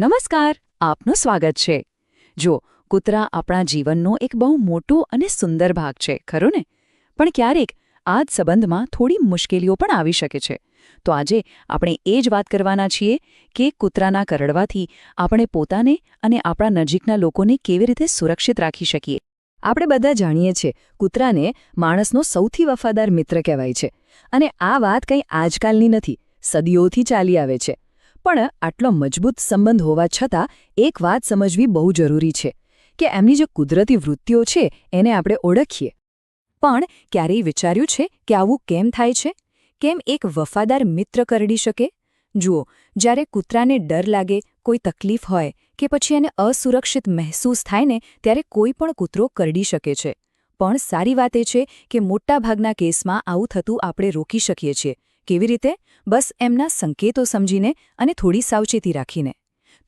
નમસ્કાર, આપનું સ્વાગત છે. જો કૂતરા આપણા જીવનનો એક બહુ મોટો અને સુંદર ભાગ છે, ખરું ને? પણ ક્યારેક આ જ સંબંધમાં થોડી મુશ્કેલીઓ પણ આવી શકે છે. તો આજે આપણે એ જ વાત કરવાના છીએ કે કૂતરાના કરડવાથી આપણે પોતાને અને આપણા નજીકના લોકોને કેવી રીતે સુરક્ષિત રાખી શકીએ. આપણે બધા જાણીએ છીએ, કૂતરાને માણસનો સૌથી વફાદાર મિત્ર કહેવાય છે. અને આ વાત કંઈ આજકાલની નથી, સદીઓથી ચાલી આવે છે. પણ આટલો મજબૂત સંબંધ હોવા છતાં એક વાત સમજવી બહુ જરૂરી છે કે એમની જે કુદરતી વૃત્તિઓ છે એને આપણે ઓળખીએ. પણ ક્યારેય વિચાર્યું છે કે આવું કેમ થાય છે? કેમ એક વફાદાર મિત્ર કરડી શકે? જુઓ, જ્યારે કૂતરાને ડર લાગે, કોઈ તકલીફ હોય કે પછી એને અસુરક્ષિત મહેસૂસ થાય ને, ત્યારે કોઈ પણ કૂતરો કરડી શકે છે. પણ સારી વાત એ છે કે મોટાભાગના કેસમાં આવું થતું આપણે રોકી શકીએ છીએ. કેવી રીતે? બસ એમના સંકેતો સમજીને અને થોડી સાવચેતી રાખીને.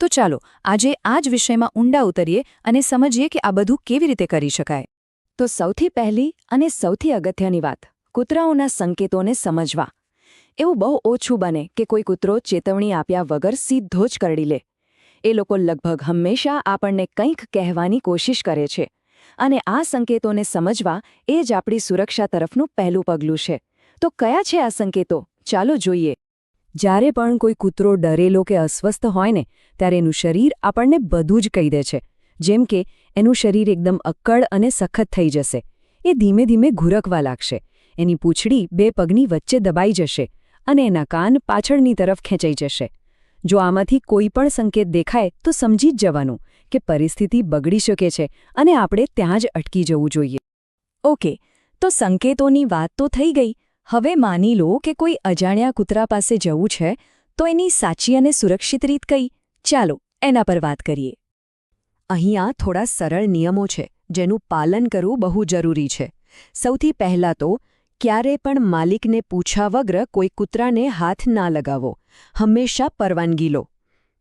તો ચાલો, આજે આ જ વિષયમાં ઊંડા ઉતરીએ અને સમજીએ કે આ બધું કેવી રીતે કરી શકાય. તો સૌથી પહેલી અને સૌથી અગત્યની વાત, કૂતરાઓના સંકેતોને સમજવા. એવું બહુ ઓછું બને કે કોઈ કૂતરો ચેતવણી આપ્યા વગર સીધો જ કરડી લે. એ લોકો લગભગ હંમેશા આપણને કંઈક કહેવાની કોશિશ કરે છે. અને આ સંકેતોને સમજવા એ જ આપણી સુરક્ષા તરફનું પહેલું પગલું છે. તો કયા છે આ સંકેતો? ચાલો જોઈએ. જ્યારે પણ કોઈ કૂતરો ડરેલો કે અસ્વસ્થ હોય ને, ત્યારે એનું શરીર આપણને બધું જ કહી દે છે. જેમ કે, એનું શરીર એકદમ અક્કડ અને સખત થઈ જશે. એ ધીમે ધીમે ઘુરકવા લાગશે. એની પૂંછડી બે પગની વચ્ચે દબાઈ જશે અને એના કાન પાછળની તરફ ખેંચાઈ જશે. જો આમાંથી કોઈ પણ સંકેત દેખાય, તો સમજી જ જવાનું કે પરિસ્થિતિ બગડી શકે છે અને આપણે ત્યાં જ અટકી જવું જોઈએ. ઓકે, તો સંકેતોની વાત તો થઈ ગઈ હવે માની લો કે કોઈ અજાણ્યા કૂતરા પાસે જવું છે, તો એની સાચી અને સુરક્ષિત રીત કઈ? ચાલો, એના પર વાત કરીએ. અહીંયા થોડા સરળ નિયમો છે, જેનું પાલન કરવું બહુ જરૂરી છે. સૌથી પહેલાં તો, ક્યારે પણ માલિકને પૂછા વગર કોઈ કૂતરાને હાથ ના લગાવો. હંમેશા પરવાનગી લો.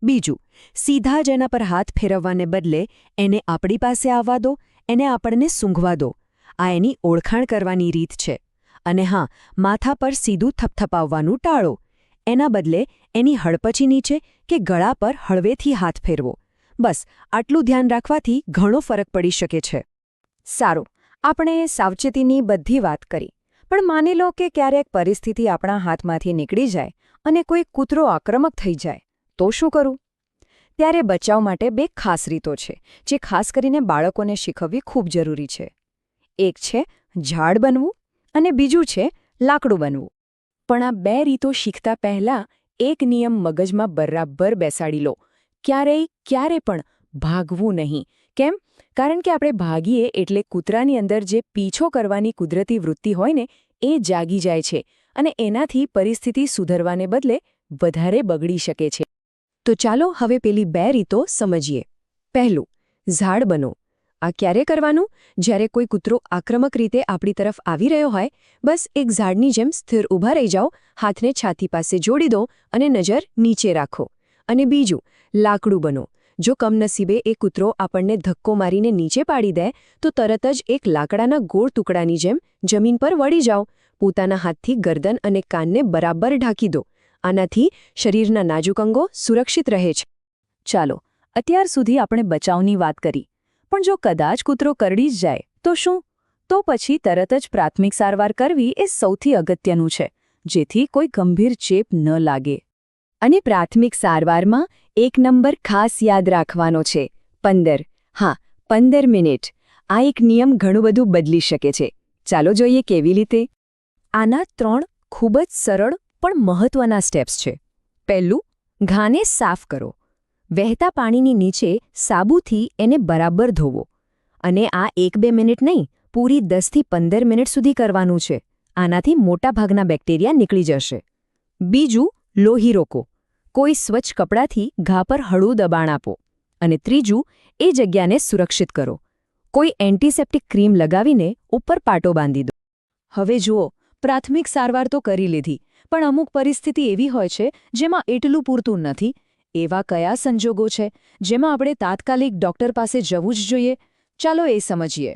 બીજું, સીધા જ એના પર હાથ ફેરવવાને બદલે એને આપણી પાસે આવવા દો, એને આપણને સૂંઘવા દો. આ એની ઓળખાણ કરવાની રીત છે. અને હા, માથા પર સીધું થપથપાવવાનું ટાળો. એના બદલે એની હડપચી નીચે કે ગળા પર હળવેથી હાથ ફેરવો. બસ, આટલું ધ્યાન રાખવાથી ઘણો ફરક પડી શકે છે. સારું, આપણે સાવચેતીની બધી વાત કરી. પણ માની લો કે ક્યારેક પરિસ્થિતિ આપણા હાથમાંથી નીકળી જાય અને કોઈ કૂતરો આક્રમક થઈ જાય, તો શું કરું? ત્યારે બચાવ માટે બે ખાસ રીતો છે, જે ખાસ કરીને બાળકોને શીખવવી ખૂબ જરૂરી છે. એક છે, ઝાડ બનવું અને બીજું છે, લાકડું બનવું. પણ આ બે રીતો શીખતા પહેલાં એક નિયમ મગજમાં બરાબર બેસાડી લો. ક્યારેય ક્યારે પણ ભાગવું નહીં. કેમ? કારણ કે આપણે ભાગીએ એટલે કૂતરાની અંદર જે પીછો કરવાની કુદરતી વૃત્તિ હોય ને, એ જાગી જાય છે અને એનાથી પરિસ્થિતિ સુધરવાને બદલે વધારે બગડી શકે છે. તો ચાલો હવે પેલી બે રીતો સમજીએ. પહેલું, ઝાડ બનો. આ ક્યારે કરવાનું? જ્યારે કોઈ કૂતરો આક્રમક રીતે આપણી તરફ આવી રહ્યો હોય, બસ એક ઝાડની જેમ સ્થિર ઊભા રહી જાઓ, હાથને છાતી પાસે જોડી દો અને નજર નીચે રાખો. અને બીજું, લાકડું બનો. જો કમનસીબે એ કૂતરો આપણને ધક્કો મારીને નીચે પાડી દે, તો તરત જ એક લાકડાના ગોળ ટુકડાની જેમ જમીન પર વળી જાઓ. પોતાના હાથથી ગરદન અને કાનને બરાબર ઢાંકી દો. આનાથી શરીરના નાજુક અંગો સુરક્ષિત રહે છે. ચાલો, અત્યાર સુધી આપણે બચાવની વાત કરી. પણ જો કદાચ કૂતરો કરડી જ જાય, તો શું? તો પછી તરત જ પ્રાથમિક સારવાર કરવી એ સૌથી અગત્યનું છે, જેથી કોઈ ગંભીર ચેપ ન લાગે. અને પ્રાથમિક સારવારમાં એક નંબર ખાસ યાદ રાખવાનો છે, પંદર. હા, પંદર મિનિટ. આ એક નિયમ ઘણું બધું બદલી શકે છે. ચાલો જોઈએ કેવી રીતે? આના ત્રણ ખૂબ જ સરળ પણ મહત્વના સ્ટેપ્સ છે. પહેલું, ઘાને સાફ કરો. વહેતા પાણીની નીચે સાબુથી એને બરાબર ધોવો. અને આ એક બે મિનિટ નહીં, પૂરી દસથી પંદર મિનિટ સુધી કરવાનું છે. આનાથી મોટાભાગના બેક્ટેરિયા નીકળી જશે. બીજું, લોહી રોકો. કોઈ સ્વચ્છ કપડાથી ઘા પર હળવું દબાણ આપો. અને ત્રીજું, એ જગ્યાને સુરક્ષિત કરો. કોઈ એન્ટિસેપ્ટિક ક્રીમ લગાવીને ઉપર પાટો બાંધી દો. હવે જુઓ, પ્રાથમિક સારવાર તો કરી લીધી, પણ અમુક પરિસ્થિતિ એવી હોય છે જેમાં એટલું પૂરતું નથી એવા કયા સંજોગો છે જેમાં આપણે તાત્કાલિક ડોક્ટર પાસે જવું જ જોઈએ? ચાલો એ સમજીએ.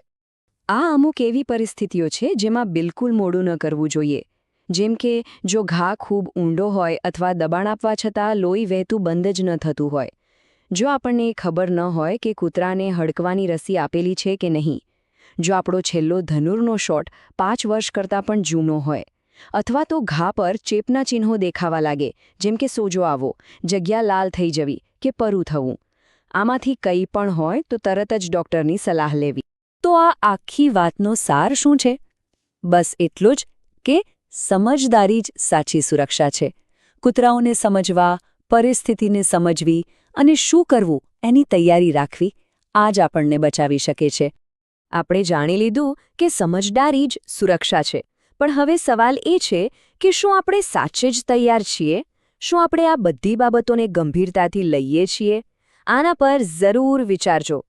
આ અમુક એવી પરિસ્થિતિઓ છે જેમાં બિલકુલ મોડું ન કરવું જોઈએ. જેમ કે, જો ઘા ખૂબ ઊંડો હોય અથવા દબાણ આપવા છતાં લોહી વહેતું બંધ જ ન થતું હોય. જો આપણને ખબર ન હોય કે કૂતરાને હડકવાની રસી આપેલી છે કે નહીં. જો આપણો છેલ્લો ધનુરનો શોટ પાંચ વર્ષ કરતાં પણ જૂનો હોય. અથવા તો ઘા પર ચેપના ચિહ્નો દેખાવા લાગે, જેમ કે સોજો આવો, જગ્યા લાલ થઈ જવી કે પરું થવું. આમાંથી કંઈ પણ હોય તો તરત જ ડૉક્ટરની સલાહ લેવી. તો આ આખી વાતનો સાર શું છે? બસ એટલું જ કે સમજદારી જ સાચી સુરક્ષા છે. કૂતરાઓને સમજવા, પરિસ્થિતિને સમજવી અને શું કરવું એની તૈયારી રાખવી આ જ આપણને બચાવી શકે છે. આપણે જાણી લીધું કે સમજદારી જ સુરક્ષા છે. પણ હવે સવાલ એ છે કે શું આપણે સાચે જ તૈયાર છીએ? શું આપણે આ બધી બાબતોને ગંભીરતાથી લઈએ છીએ? આના પર જરૂર વિચારજો.